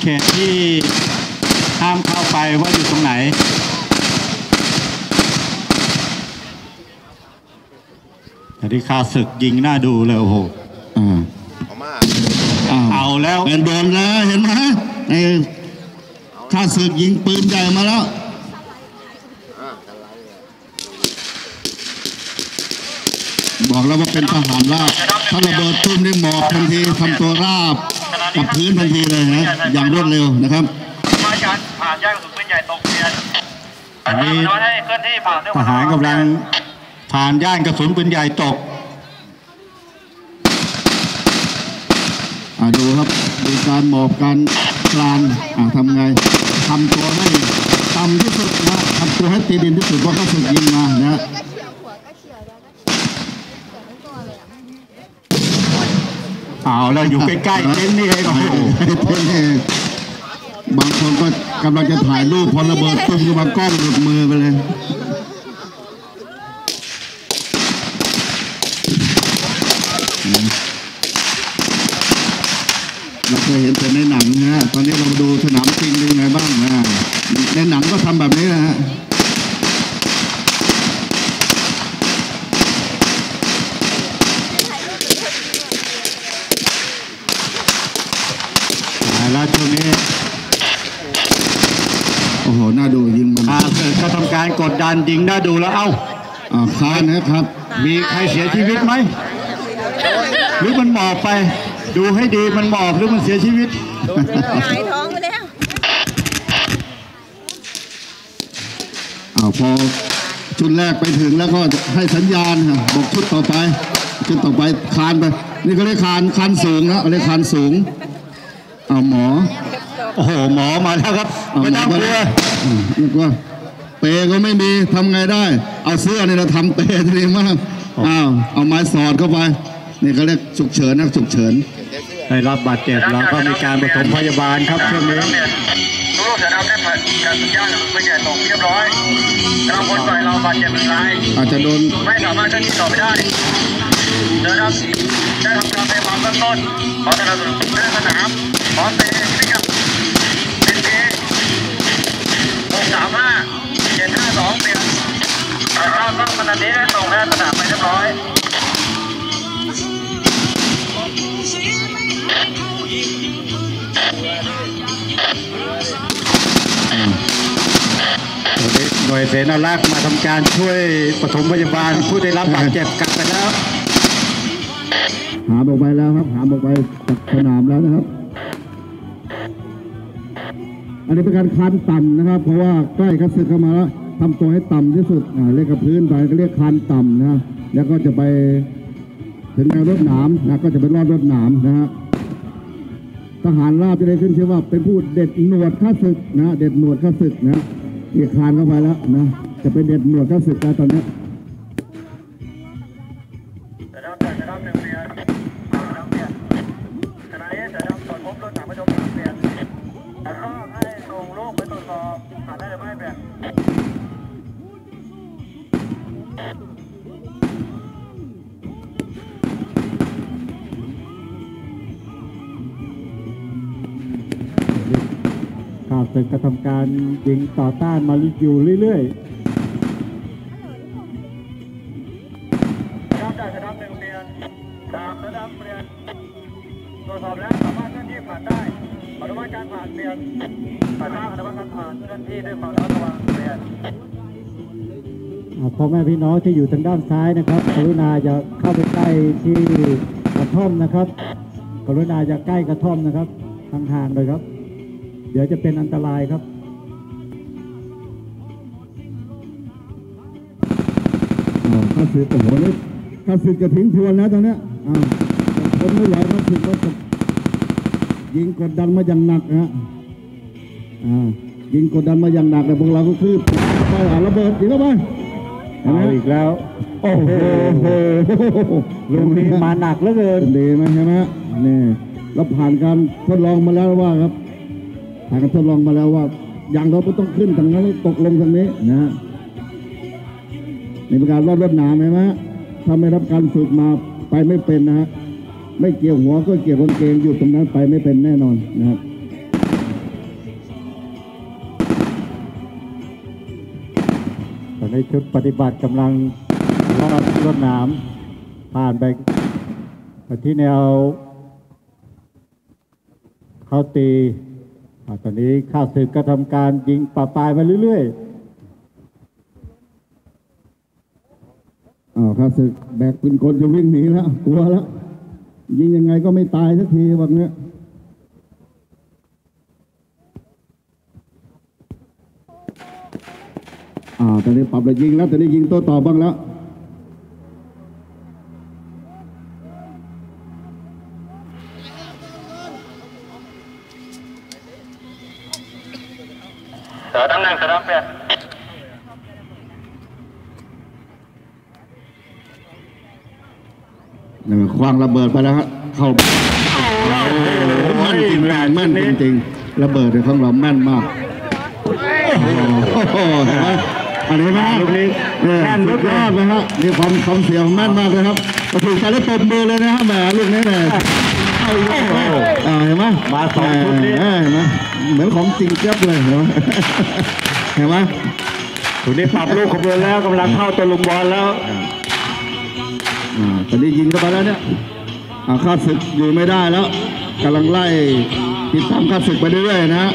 เขตที่ห้ามเข้าไปว่าอยู่ตรงไหน แต่ที่ข้าศึกยิงหน้าดูเลยโอ้โหอ่าเอามาอ้าวเอาแล้วเป็นโดนแล้วเห็นไหมไอ้ข้าศึกยิงปืนใหญ่มาแล้วอ่าอะไรเนี่ยบอกแล้วว่าเป็นทหารราบถ้าระเบิดตุ้มนี่หมอบทันทีทำตัวราบ กับพื้นทันทีเลยนะอย่างรวดเร็วนะครับมาจากผ่านแยกกระสุนปืนใหญ่ตกเรียนอันนี้น้อยให้เคลื่อนที่ผ่านด้วยทหารกำลังผ่านย่านกระสุนปืนใหญ่ตกอ่าดูครับดูการหมอบการกลานอ่าทำไงทำตัวให้ต่ำที่สุดนะทำตัวให้ตีดินที่สุดเพราะเขาฝึกยิงมานะ ก็เขี่ยหัวก็เขี่ยแล้วก็เขี่ยทั้งตัวเลยอะ เอาแล้วอยู่ใกล้ๆเต็นท์นี่เองโอ้โหเท่บางคนก็กำลังจะถ่ายรูปพอระเบิดตุ้มก็มากล้องหลุดมือไปเลยเราเคยเห็นแต่ในหนังนะฮะ ตอนนี้เรามาดูสนามจริงเป็นไงบ้างนะในหนังก็ทำแบบนี้นะฮะ ล้วช่วงนี้โอ้โหน่าดูยิงมันข้าศึกก็ทำการกดดันยิงหน้าดูแล้วเอ้าอ่าค้านนะครับ มีใครเสียชีวิตไหมหรือมันหมอบไป ดูให้ดีมันหมอบหรือมันเสียชีวิตหงายท้องไปแล้วอ้าวพอชุดแรกไปถึงแล้วก็ให้สัญญาณครับบอกชุดต่อไปชุดต่อไปคานไป นี่ก็เรียกคานคานสูงนะเรียกคานสูง อ้าวหมอโอ้โหหมอมาแล้วครับอ้าวไม่หมต้อองมากลัวแล้วอืมนึกว่าเปก็ไม่มีทำไงได้ เอาเสื้อนี่เราทำเปทีนี้มากอ้าวเอาไม้สอดเข้าไปนี่ก็เรียกฉุกเฉินนะฉุกเฉินได้รับบาดเจ็บแล้วก็มีการปฐมพยาบาลครับช่วงนี้ลูกเสือดำได้ผ่านการสัญญาณกระสุนปืนใหญ่ตกเรียบร้อยกำลังคนต่อยเราบาดเจ็บหนึ่งรายอาจจะโดนไม่สามารถเคลื่อนที่ต่อไปได้เสือดำได้ทำการพยาบาลเบื้องต้นขอสนับสนุนเรื่องสนามขอเตะพิกัดเป็นเอหกสามห้าเจ็ดห้าสองเปลี่ยนถ่ายภาพว่าขณะนี้ได้ส่งแพทย์สนาม หน่วยเสนารักษ์มาทำการช่วยปฐมพยาบาลผู้ได้รับบาดเจ็บกลับไปแล้ว หามออกไปแล้วครับ หามออกไปจากสนามแล้วนะครับ อันนี้เป็นการคานต่ำนะครับ เพราะว่าใกล้คัดศึกเข้ามาแล้วทำตัวให้ต่ำที่สุดอ่าเรียกกับพื้นไปก็เรียกคานต่ำนะแล้วก็จะไปถึงแนวรถหนามนะก็จะไปรอดรถหนามนะฮะทหารราบจะได้ขึ้นชื่อว่าเป็นผู้เด็ดหนวดข้าศึกนะเด็ดหนวดข้าศึกนะเรียคานเข้าไปแล้วนะจะไปเด็ดหนวดข้าศึกแล้วตอนนี้ งไปตรวจสอบผ่าได้หรือไม่เปลี่ยนข้าศึกก็ทำการยิงต่อต้านมาอยู่เรื่อยดำได้เสือดำหนึ่งเปลี่ยนดาบเสือดำเปลี่ยน ตรวจสอบแล้วสามารถเคลื่อนที่ผ่านได้อนุมัติการผ่านเปลี่ยนผ่านหน้าอนุมัติการผ่านเคลื่อนที่ด้วยความระมัดระวังเปลี่ยนพ่อแม่พี่น้องที่อยู่ทางด้านซ้ายนะครับ กรุณาจะเข้าไปใกล้ที่กระท่อมนะครับ กรุณาจะใกล้กระท่อมนะครับห่างๆเลยครับ เดี๋ยวจะเป็นอันตรายครับอ้าวข้าศึกโอ้โหนี่ข้าศึกจะทิ้งทวนแล้วตอนนี้ ไม่ไหวข้าศึกก็จะยิงกดดันมาอย่างหนักนะฮะอ่ายิงกดดันมาอย่างหนักแต่พวกเราก็คือไปอ่าระเบิดยิงเข้าไปเห็นไหมเอาอีกแล้วโอ้โหโอ้โหลูกนี้มาหนักเหลือเกินดีไหมใช่ไหมนี่เราผ่านการทดลองมาแล้วว่าครับ ผ่านการทดลองมาแล้วว่า อย่างเราไม่ต้องขึ้นทางนั้นตกลงทางนี้นะฮะนี่เป็นการรอดรถหนามไหมฮะถ้าไม่รับการฝึกมาไปไม่เป็นนะฮะ ไม่เกี่ยวหัวก็เกี่ยวกนเกงอยู่ตรงนั้นไปไม่เป็นแน่นอนนะครับตอนนี้ชุดปฏิบัติกำลังรอบรวหนามผ่านไปที่แนวเขาตีตอนนี้ข้าศึกก็ทำการยิงป่าปลายมาเรื่อยๆอ้าวข้าศึกแบกปืนคนจะวิ่งหนีแล้วกลัวแล้ว ยิงยังไงก็ไม่ตายสักทีแบบเนี้ยอ่าตอนนี้ปรับแล้วยิงแล้วตอนนี้ยิงโต้ตอบบ้างแล้ว เสือตำแหน่งเสือดำเปลี่ยน นี่มันคว้างระเบิดไปแล้วฮะเข้าแม่นจริงแรงแม่นจริงๆระเบิดเนี่ยของเราแม่นมากโอ้โหเห็นไหมอันนี้นะลูกนี้แม่นสุดยอดนะฮะนี่ความความเสียงแม่นมากเลยครับมาถึงใจแล้วตบมือเลยนะฮะแหมลูกนี้เนี่ยเอาอีกแล้วอ่าเห็นไหมมาสองชุดนี้เออเห็นไหมเหมือนของจริงเจี๊ยบเลยเห็นไหมเห็นไหมๆตอนนี้ปรับลูกขบวนแล้วกำลังเข้าตะลุมบอลแล้ว อ่าตอนนี้ยิงเข้าไปแล้วเนี่ยอาข้าศึกอยู่ไม่ได้แล้วกำลังไล่ติดตามข้าศึกไปเรื่อยๆนะฮะ